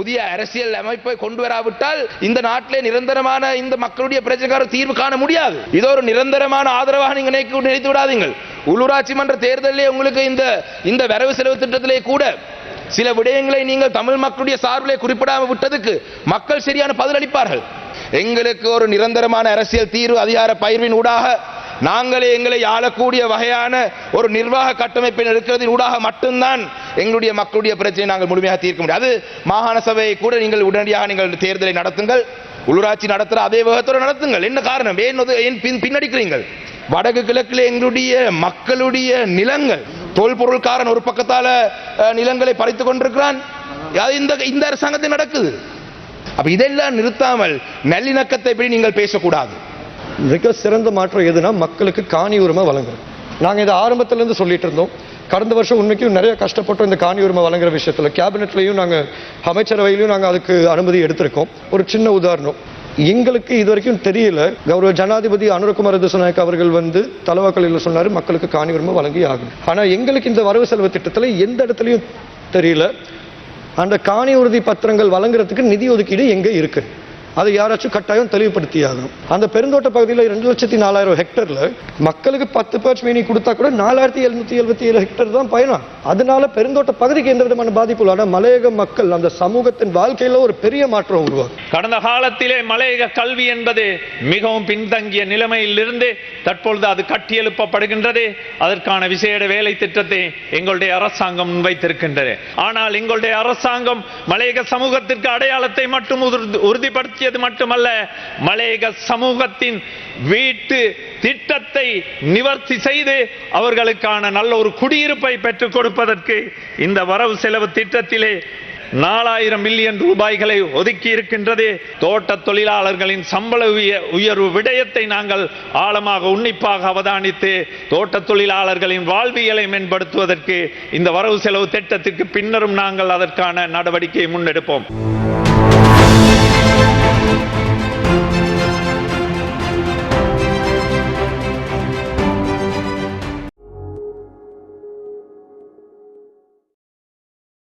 புதிய அரசியல் அமைப்பை கொண்டு வராவிட்டால் இந்த நாட்டிலே நிரந்தரமான இந்த மக்களுடைய பிரச்சனைக்கார தீர்வு காண முடியாது. இது ஒரு நிரந்தரமான ஆதரவாக நீங்க நினைக்க நினைத்து விடாதீங்கள். உள்ளூராட்சி மன்ற தேர்தலிலே உங்களுக்கு இந்த இந்த வரவு செலவு திட்டத்திலே கூட சில விடயங்களை நீங்கள் தமிழ் மக்களுடைய சார்பிலே குறிப்பிடாமல் விட்டதுக்கு மக்கள் சரியான பதிலளிப்பார்கள். எங்களுக்கு ஒரு நிரந்தரமான அரசியல் தீர்வு அதிகார பயிர்வின் ஊடாக நாங்களே எங்களை ஆளக்கூடிய வகையான ஒரு நிர்வாக கட்டமைப்பில் இருக்கிறதின் ஊடாக மட்டும்தான் எங்களுடைய மக்களுடைய பிரச்சனை நாங்கள் முழுமையாக தீர்க்க முடியும். அது மாகாண சபையை கூட நீங்கள் உடனடியாக நீங்கள் தேர்தலை நடத்துங்கள். உள்ளூராட்சி நடத்துகிற அதே வேகத்தோடு நடத்துங்கள். என்ன காரணம்? ஏன் ஏன் பின் பின்னடிக்கிறீங்கள் வடக்கு கிழக்கில் எங்களுடைய மக்களுடைய நிலங்கள் தொல்பொருள்காரன் ஒரு பக்கத்தால நிலங்களை பறித்து கொண்டிருக்கிறான். அது இந்த இந்த அரசாங்கத்தில் நடக்குது. அப்ப இதெல்லாம் நிறுத்தாமல் நல்லிணக்கத்தை பற்றி நீங்கள் பேசக்கூடாது. மிக சிறந்த மாற்றம் எதுனா மக்களுக்கு காணி உரிமை வழங்குறது. நாங்கள் இதை ஆரம்பத்துலேருந்து சொல்லிட்டு இருந்தோம். கடந்த வருஷம் உண்மைக்கும் நிறைய கஷ்டப்பட்டோம் இந்த காணி உரிமை வழங்குற விஷயத்தில். கேபினெட்லையும் நாங்கள் அமைச்சரவையிலையும் நாங்கள் அதுக்கு அனுமதி எடுத்திருக்கோம். ஒரு சின்ன உதாரணம். எங்களுக்கு இது வரைக்கும் தெரியல. கௌரவ ஜனாதிபதி அனுரகுமார திசுநாயக் அவர்கள் வந்து தலைவாக்கலையில் சொன்னார் மக்களுக்கு காணி உரிமை வழங்கி ஆகும் ஆனால் எங்களுக்கு இந்த வரவு செலவு திட்டத்தில் எந்த இடத்துலையும் தெரியல. அந்த காணி உறுதி பத்திரங்கள் வழங்குறதுக்கு நிதி ஒதுக்கீடு எங்கே இருக்குது அதை யாராச்சும் கட்டாயம் தெளிவுபடுத்தியாகணும். அந்த பெருந்தோட்ட பகுதியில் ரெண்டு லட்சத்தி நாலாயிரம் ஹெக்டர்ல மக்களுக்கு பத்து பேர் மீனி கொடுத்தா கூட நாலாயிரத்தி எழுநூத்தி எழுபத்தி ஏழு ஹெக்டர் தான் பயணம். அதனால பெருந்தோட்ட பகுதிக்கு எந்த விதமான பாதிப்பு இல்லை மலையக மக்கள் அந்த சமூகத்தின் வாழ்க்கையில ஒரு பெரிய மாற்றம் உருவாகும். கடந்த காலத்திலே மலையக கல்வி என்பது மிகவும் பின்தங்கிய நிலைமையிலிருந்து தற்பொழுது அது கட்டியெழுப்பப்படுகின்றது. அதற்கான விசேட வேலை திட்டத்தை எங்களுடைய அரசாங்கம் முன்வைத்திருக்கின்றது. ஆனால் எங்களுடைய அரசாங்கம் மலையக சமூகத்திற்கு அடையாளத்தை மட்டும் உறுதி- உறுதிப்படுத்தியது மட்டுமல்ல மலையக சமூகத்தின் வீட்டு திட்டத்தை நிவர்த்தி செய்து அவர்களுக்கான நல்ல ஒரு குடியிருப்பை பெற்றுக் கொடுப்பதற்கு இந்த வரவு செலவு திட்டத்திலே நாலாயிரம் மில்லியன் ரூபாய்களை ஒதுக்கி இருக்கின்றது. தோட்ட தொழிலாளர்களின் சம்பள உய- உயர்வு விடயத்தை நாங்கள் ஆழமாக உன்னிப்பாக அவதானித்து தோட்ட தொழிலாளர்களின் வாழ்வியலை மேம்படுத்துவதற்கு இந்த வரவு செலவு திட்டத்திற்கு பின்னரும் நாங்கள் அதற்கான நடவடிக்கையை முன்னெடுப்போம்.